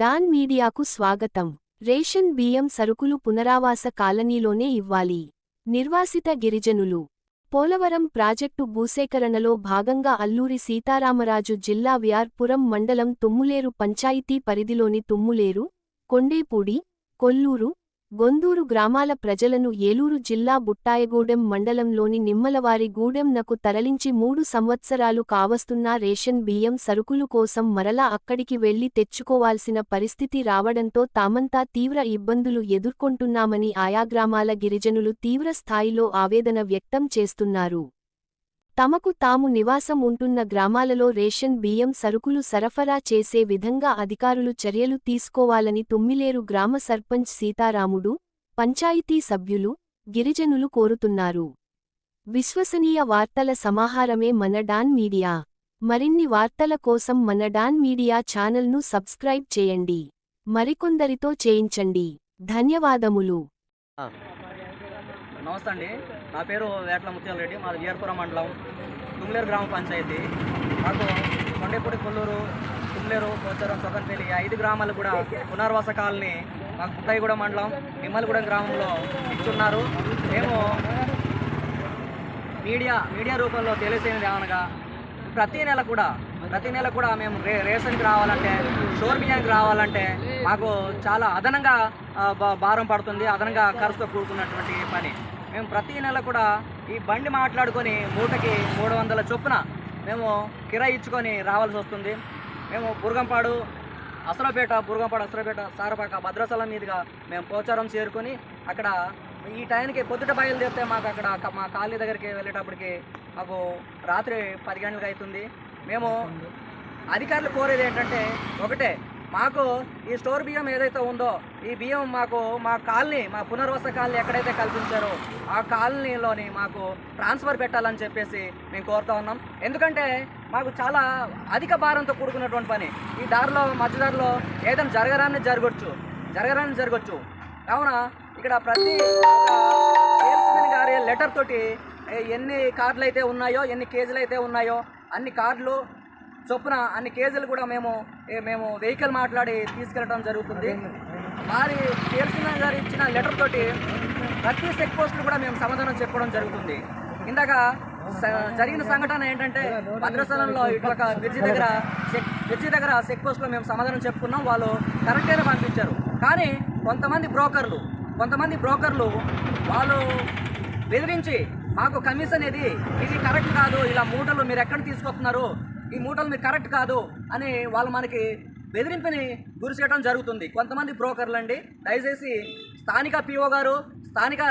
Don మీడియాకు స్వాగతం. Ration బియ్యం సరుకులు పునరావాస కాలనీలోనే ఇవ్వాలి. నిర్వాసిత గిరిజనులు. పోలవరం ప్రాజెక్టు భూసేకరణలో భాగంగా అల్లూరి సీతారామరాజు జిల్లా వ్యార్పురం మండలం తుమ్ములేరు పంచాయతీ పరిధిలోని తుమ్ములేరు కొండేపూడి కొల్లూరు గొందూరు గ్రామాల ప్రజలను ఏలూరు జిల్లా బుట్టాయగూడెం మండలంలోని నిమ్మలవారి గూడెంనకు తరలించి మూడు సంవత్సరాలు కావస్తున్నా రేషన్ బియ్యం సరుకులు కోసం మరలా అక్కడికి వెళ్ళి తెచ్చుకోవాల్సిన పరిస్థితి రావడంతో తామంతా తీవ్ర ఇబ్బందులు ఎదుర్కొంటున్నామని ఆయా గ్రామాల గిరిజనులు తీవ్ర స్థాయిలో ఆవేదన వ్యక్తం చేస్తున్నారు. తమకు తాము నివాసం ఉంటున్న గ్రామాలలో రేషన్ బియ్యం సరుకులు సరఫరా చేసే విధంగా అధికారులు చర్యలు తీసుకోవాలని తుమ్మిలేరు గ్రామ సర్పంచ్ సీతారాముడు పంచాయతీ సభ్యులు గిరిజనులు కోరుతున్నారు. విశ్వసనీయ వార్తల సమాహారమే మన డాన్ మీడియా. మరిన్ని వార్తల కోసం మన డాన్ మీడియా ఛానల్ను సబ్స్క్రైబ్ చేయండి. మరికొందరితో చేయించండి. ధన్యవాదములు. నమస్తే అండి. నా పేరు వేట్ల ముత్యాల రెడ్డి. మాది వీరపురం మండలం. తుమ్లేరు గ్రామ పంచాయతీ. మాకు కొండేపూడి కొల్లూరు తుమ్లేరు పోచారం సొకంపల్లి ఐదు గ్రామాలు కూడా పునర్వాస కాలనీ మాకు పుట్టాయిగూడ మండలం. నిమ్మలగూడెం గ్రామంలో ఇచ్చున్నారు. మేము మీడియా మీడియా రూపంలో తెలిసేది ఏమనగా ప్రతి నెల కూడా ప్రతి నెల కూడా మేము రే రేషన్కి రావాలంటే షోర్ బియ్యానికి రావాలంటే మాకు చాలా అదనంగా భారం పడుతుంది. అదనంగా ఖర్చుతో కూడుకున్నటువంటి పని. మేము ప్రతి నెల కూడా ఈ బండి మాట్లాడుకొని మూటకి మూడు వందల చొప్పున మేము కిరాయి ఇచ్చుకొని రావాల్సి వస్తుంది. మేము బుర్గంపాడు అసరపేట బుర్గంపాడు అసరపేట సారపాక భద్రాచలం మీదుగా మేము పోచారం చేరుకొని అక్కడ ఈ టైంకి పొద్దుట బయలుదేరితే మాకు అక్కడ మా కాలనీ దగ్గరికి వెళ్ళేటప్పటికి మాకు రాత్రి పది గంటలకు అవుతుంది. మేము అధికారులు కోరేది ఏంటంటే ఒకటే మాకు ఈ స్టోర్ బియ్యం ఏదైతే ఉందో ఈ బియ్యం మాకు మా కాలనీ మా పునర్వాస కాలనీ ఎక్కడైతే కల్పించారో ఆ కాలనీలోని మాకు ట్రాన్స్ఫర్ పెట్టాలని చెప్పేసి మేము కోరుతా ఉన్నాం. ఎందుకంటే మాకు చాలా అధిక భారంతో కూడుకున్నటువంటి పని. ఈ దారిలో మధ్యదారిలో ఏదైనా జరగరాన్ని జరగచ్చు. జరగరాన్ని జరగచ్చు. కావున ఇక్కడ ప్రతి సేల్స్మెన్ గారి లెటర్ తోటి ఎన్ని కార్డులు అయితే ఉన్నాయో ఎన్ని కేజీలు అయితే ఉన్నాయో అన్ని కార్డులు చొప్పున అన్ని కేజీలు కూడా మేము మేము వెహికల్ మాట్లాడి తీసుకెళ్ళడం జరుగుతుంది. వారి సేల్స్మెన్ గారు ఇచ్చిన లెటర్ తోటి ప్రతి చెక్ పోస్టులు కూడా మేము సమాధానం చెప్పడం జరుగుతుంది. ఇందాక స- జరిగిన సంఘటన ఏంటంటే భద్రాచలంలో ఒక బ్రిడ్జి దగ్గర చెక్ బ్రిడ్జి దగ్గర చెక్ పోస్ట్లో మేము సమాధానం చెప్పుకున్నాం. వాళ్ళు కరెక్ట్గానే పంపించారు. కానీ కొంతమంది బ్రోకర్లు కొంతమంది బ్రోకర్లు వాళ్ళు బెదిరించి మాకు కమిషన్ ఇది ఇది కరెక్ట్ కాదు ఇలా మూటలు మీరు ఎక్కడ తీసుకొస్తున్నారు? ఈ మూటలు మీరు కరెక్ట్ కాదు అని వాళ్ళు మనకి బెదిరింపుని గురి చేయడం జరుగుతుంది. కొంతమంది బ్రోకర్లు అండి దయచేసి స్థానిక పిఓ గారు స్థానిక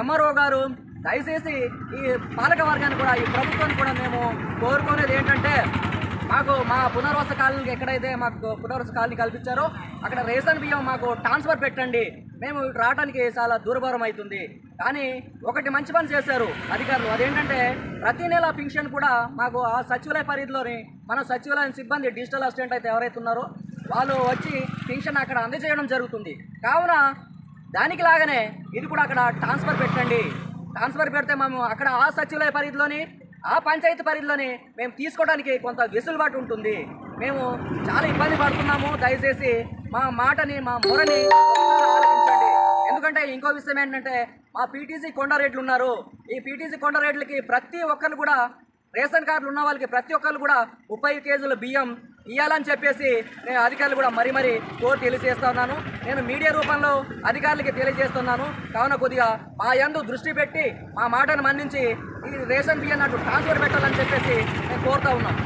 ఎంఆర్ఓ గారు దయచేసి ఈ పాలక వర్గాన్ని కూడా ఈ ప్రభుత్వాన్ని కూడా మేము కోరుకునేది ఏంటంటే మాకు మా పునర్వాస కాలనీకి ఎక్కడైతే మాకు పునర్వాస కాలనీ కల్పించారో అక్కడ రేషన్ బియ్యం మాకు ట్రాన్స్ఫర్ పెట్టండి. మేము రావడానికి చాలా దూరభారం అవుతుంది. కానీ ఒకటి మంచి పని చేశారు అధికారులు. అదేంటంటే ప్రతి నెల పింఛన్ కూడా మాకు ఆ సచివాలయ పరిధిలోని మన సచివాలయం సిబ్బంది డిజిటల్ అసిస్టెంట్ అయితే ఎవరైతే ఉన్నారో వాళ్ళు వచ్చి పింఛన్ అక్కడ అందజేయడం జరుగుతుంది. కావున దానికి లాగానే ఇది కూడా అక్కడ ట్రాన్స్ఫర్ పెట్టండి. ట్రాన్స్ఫర్ పెడితే మేము అక్కడ ఆ సచివాలయ పరిధిలోని ఆ పంచాయతీ పరిధిలోని మేము తీసుకోవడానికి కొంత వెసులుబాటు ఉంటుంది. మేము చాలా ఇబ్బంది పడుతున్నాము. దయచేసి మా మాటని మా మొరని ఆలోచించండి ఎందుకంటే ఇంకో విషయం ఏంటంటే మా పీటీసీ కొండారెడ్లు ఉన్నారు. ఈ పీటీసీ కొండారెడ్లకి ప్రతి ఒక్కరు కూడా రేషన్ కార్డులు ఉన్న వాళ్ళకి ప్రతి ఒక్కరు కూడా ముప్పై కేజీల బియ్యం ఇవ్వాలని చెప్పేసి నేను అధికారులు కూడా మరీ మరీ కోరి తెలియజేస్తా ఉన్నాను. నేను మీడియా రూపంలో అధికారులకి తెలియజేస్తున్నాను. కావున కొద్దిగా మా యందు దృష్టి పెట్టి మా మాటను మన్నించి ఈ రేషన్ బియ్యం నాకు ట్రాన్స్ఫర్ పెట్టాలని చెప్పేసి నేను కోరుతా ఉన్నాను.